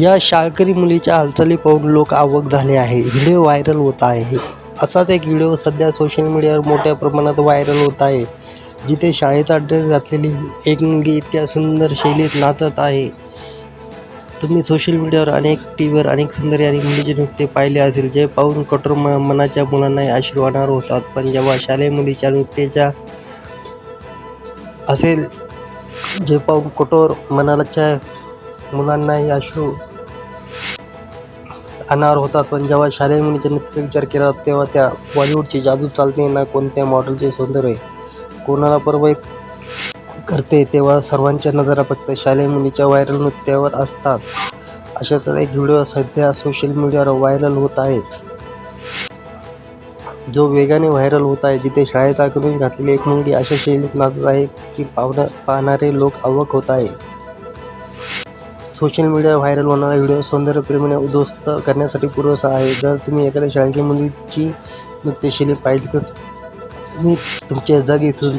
या शाळकरी मुलीच्या हालचाली पाहून लोक आवक झाले आहे. व्हिडिओ व्हायरल होत आहे. असाच एक व्हिडिओ सध्या सोशल मीडियावर मोठ्या प्रमाणात व्हायरल होत आहे जिथे शाळेचा ड्रेस घातलेली एक मुलगी इतक्या सुंदर शैलीत नाचत आहे. तुम्ही सोशल मीडियावर अनेक टी व्हीवर अनेक सुंदर आणि मुलीचे नृत्य पाहिले असेल जे पाहून कठोर म मनाच्या मुलांनाही आशीर्वाणार होतात. पण जेव्हा शालेय मुलीच्या नृत्याच्या असेल जे पाहून कठोर मनाच्या मुलांनाही अश्रू अनार होतात पण जेव्हा शालेय मुलीच्या नृत्याचा विचार केला जातो तेव्हा त्या बॉलिवूडची जादू चालते ना कोणत्या मॉडेलचे सौंदर्य कोणाला प्रभावित करते तेव्हा सर्वांच्या नजरा फक्त शालेय मुलीच्या व्हायरल नृत्यावर असतात. अशाच एक व्हिडिओ सध्या सोशल मीडियावर व्हायरल होत आहे. जो वेगाने व्हायरल होत आहे जिथे शाळेत आकडून घातलेली एक मुलगी अशा शैलीत नाचत आहे की पाहणं पाहणारे लोक आवक होत आहे. सोशल मीडियावर व्हायरल होणारा व्हिडिओ सौंदर्यप्रेमीने उद्ध्वस्त करण्यासाठी पुरेसा आहे. जर तुम्ही एखाद्या शाळेची मुलीची नृत्यशैली पाहिली तर तुम्ही तुमच्या जागी इथून